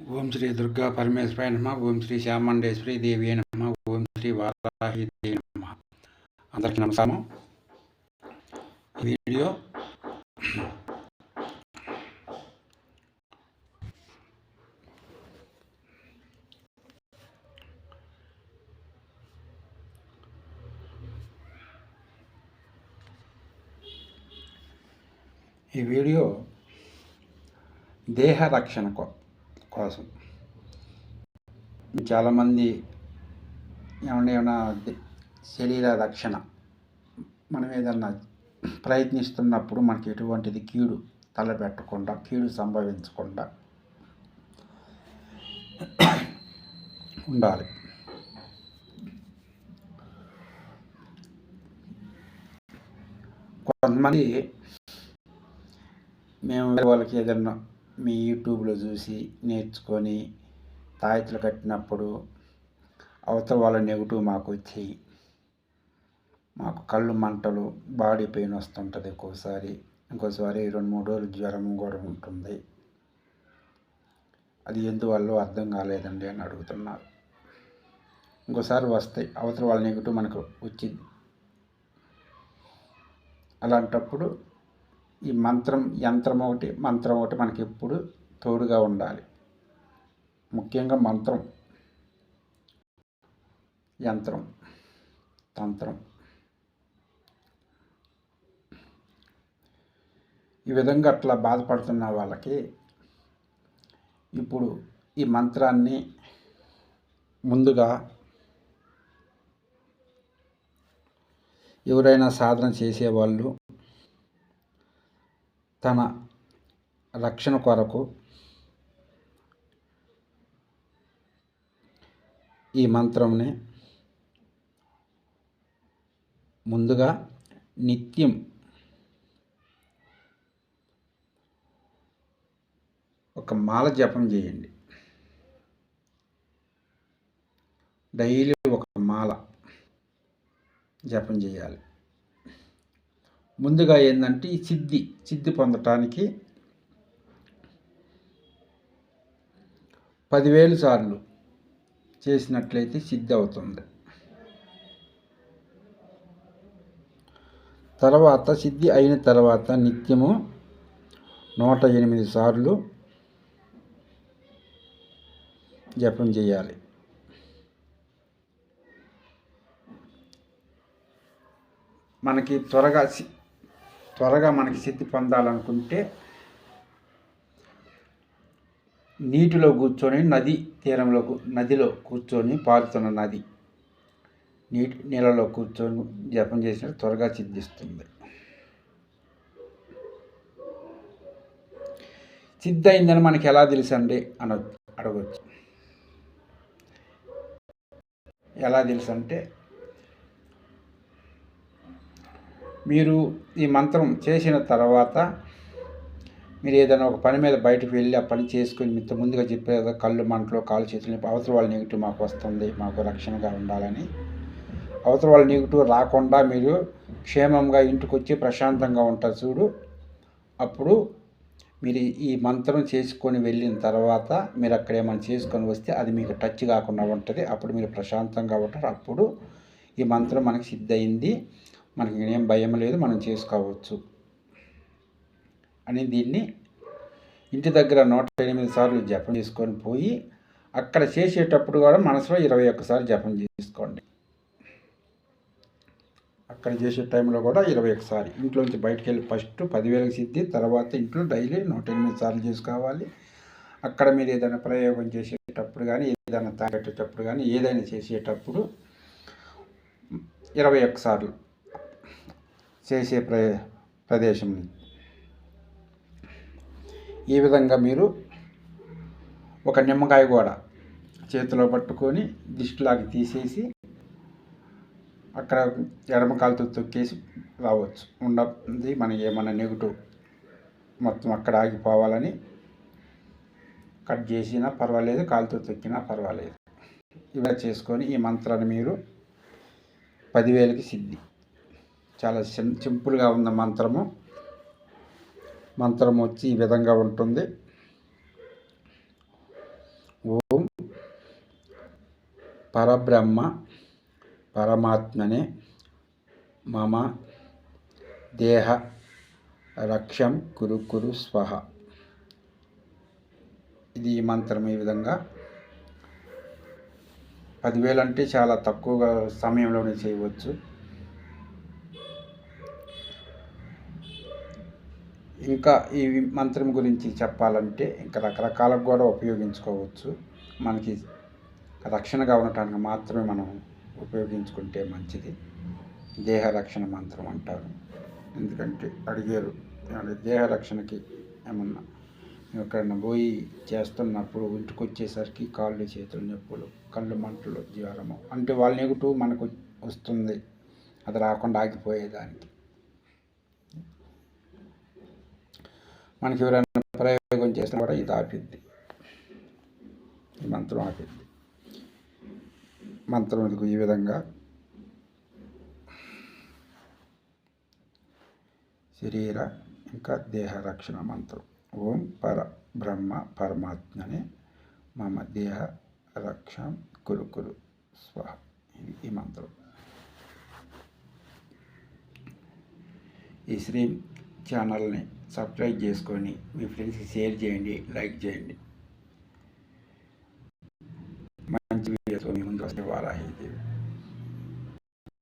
ఓం శ్రీ దుర్గా పరమేశ్వరాయ నమ. ఓం శ్రీ శ్యామండేశ్వరి దేవి నమ. ఓం శ్రీ వారాహి దేవి నమ. అందరికీ నమస్కారం ఈ వీడియో ఈ వీడియో దేహ రక్షణ కో- కోసం. చాలామంది ఏమన్నా ఏమైనా శరీర రక్షణ మనం ఏదన్నా ప్రయత్నిస్తున్నప్పుడు మనకి ఎటువంటిది కీడు తలపెట్టకుండా కీడు సంభవించకుండా ఉండాలి. కొంతమంది మేము వాళ్ళకి ఏదన్నా మీ యూట్యూబ్లో చూసి నేర్చుకొని తాయెత్తులు కట్టినప్పుడు అవతల వాళ్ళ నెగిటివ్ మాకు వచ్చి మాకు కళ్ళు మంటలు బాడీ పెయిన్ వస్తుంటుంది ఒక్కోసారి. ఇంకోసారి రెండు మూడు రోజులు జ్వరం కూడా ఉంటుంది. అది ఎందువల్ల అర్థం కాలేదండి అని అడుగుతున్నారు. ఇంకోసారి వస్తాయి అవతల వాళ్ళ నెగిటివ్ మనకు వచ్చింది అలాంటప్పుడు ఈ మంత్రం యంత్రం ఒకటి మంత్రం ఒకటి మనకి ఎప్పుడు తోడుగా ఉండాలి. ముఖ్యంగా మంత్రం యంత్రం తంత్రం. ఈ విధంగా అట్లా బాధపడుతున్న వాళ్ళకి ఇప్పుడు ఈ మంత్రాన్ని ముందుగా ఎవరైనా సాధన చేసేవాళ్ళు తన రక్షణ కొరకు ఈ మంత్రంని ముందుగా నిత్యం ఒక మాల జపం చేయండి. డైలీ ఒక మాల జపం చేయాలి. ముందుగా ఏంటంటే ఈ సిద్ధి సిద్ధి పొందటానికి పదివేలు సార్లు చేసినట్లయితే సిద్ధి అవుతుంది. తర్వాత సిద్ధి అయిన తర్వాత నిత్యము నూట ఎనిమిది సార్లు జపం చేయాలి. మనకి త్వరగా త్వరగా మనకి సిద్ధి పొందాలనుకుంటే నీటిలో కూర్చొని నది తీరంలో నదిలో కూర్చొని పారుతున్న నది నీటి నీళ్ళలో కూర్చొని జపం చేసినట్టు త్వరగా సిద్ధిస్తుంది. సిద్ధి మనకి ఎలా తెలుసండి అని అడగచ్చు. ఎలా తెలుసు అంటే మీరు ఈ మంత్రం చేసిన తర్వాత మీరు ఏదైనా ఒక పని మీద బయటకు వెళ్ళి ఆ పని చేసుకొని ఇంత ముందుగా చెప్పేది కళ్ళు మంటలో కాలు చేతులు అవతల వాళ్ళ నెగిటివ్ మాకు వస్తుంది మాకు రక్షణగా ఉండాలని. అవతల వాళ్ళ నెగిటివ్ రాకుండా మీరు క్షేమంగా ఇంటికి వచ్చి ప్రశాంతంగా ఉంటారు చూడు. అప్పుడు మీరు ఈ మంత్రం చేసుకొని వెళ్ళిన తర్వాత మీరు అక్కడ ఏమైనా చేసుకొని వస్తే అది మీకు టచ్ కాకుండా ఉంటుంది. అప్పుడు మీరు ప్రశాంతంగా ఉంటారు. అప్పుడు ఈ మంత్రం మనకి సిద్ధయింది. మనకి ఏం భయం లేదు మనం చేసుకోవచ్చు. అని దీన్ని ఇంటి దగ్గర నూట ఎనిమిది సార్లు జపం చేసుకొని పోయి అక్కడ చేసేటప్పుడు కూడా మనసులో ఇరవై ఒక్కసారి జపం చేసుకోండి. అక్కడ చేసే టైంలో కూడా ఇరవై ఒకసారి ఇంట్లోంచి బయటకు వెళ్ళి ఫస్ట్ పదివేలకు సిద్ధి తర్వాత ఇంట్లో డైలీ నూట ఎనిమిది సార్లు చేసుకోవాలి. అక్కడ మీరు ఏదైనా ప్రయోగం చేసేటప్పుడు కానీ ఏదైనా తాగేటప్పుడు కానీ ఏదైనా చేసేటప్పుడు ఇరవై ఒక్కసార్లు చేసే ప్ర ప్రదేశం. ఈ విధంగా మీరు ఒక నిమ్మకాయ కూడా చేతిలో పట్టుకొని దిష్టిలాగా తీసేసి అక్కడ ఎడమ కాలుతో తొక్కేసి రావచ్చు. ఉండదు మనకి ఏమన్నా నెగిటివ్ మొత్తం అక్కడ ఆగిపోవాలని కట్ చేసినా పర్వాలేదు కాలుతో తొక్కినా పర్వాలేదు. ఇలా చేసుకొని ఈ మంత్రాన్ని మీరు పదివేలకి సిద్ధి. చాలా సిం సింపుల్గా ఉన్న మంత్రము. మంత్రం వచ్చి ఈ విధంగా ఉంటుంది. ఓం పరబ్రహ్మ పరమాత్మనే మమ దేహ రక్షం కురు కురు స్వహ. ఇది ఈ మంత్రం ఈ విధంగా. పదివేలు అంటే చాలా తక్కువగా సమయంలోనే చేయవచ్చు. ఇంకా ఈ మంత్రం గురించి చెప్పాలంటే ఇంకా రకరకాలకు కూడా ఉపయోగించుకోవచ్చు. మనకి రక్షణగా ఉండటానికి మాత్రమే మనం ఉపయోగించుకుంటే మంచిది. దేహ రక్షణ మంత్రం అంటారు. ఎందుకంటే అడిగారు దేహ రక్షణకి ఏమన్నా ఎక్కడన్నా పోయి చేస్తున్నప్పుడు ఇంటికి వచ్చేసరికి కాళ్ళు చేతులు నొప్పులు కళ్ళు మంటలు జ్వరము అంటే వాళ్ళ నెగటివ్ మనకు వస్తుంది. అది రాకుండా ఆగిపోయేదానికి. మనకి ఎవరైనా ప్రయోగం చేసినా కూడా ఇది ఆపిద్ది. ఈ మంత్రం ఆపిద్ది. మంత్రం ఈ విధంగా శరీర ఇంకా దేహ రక్షణ మంత్రం. ఓం పర బ్రహ్మ పరమాత్మనే మమ దేహ రక్ష కురు కురు. స్వ ఈ మంత్రం. ఈ శ్రీ ఛానల్ని సబ్స్క్రైబ్ చేసుకొని మీ ఫ్రెండ్స్కి షేర్ చేయండి లైక్ చేయండి.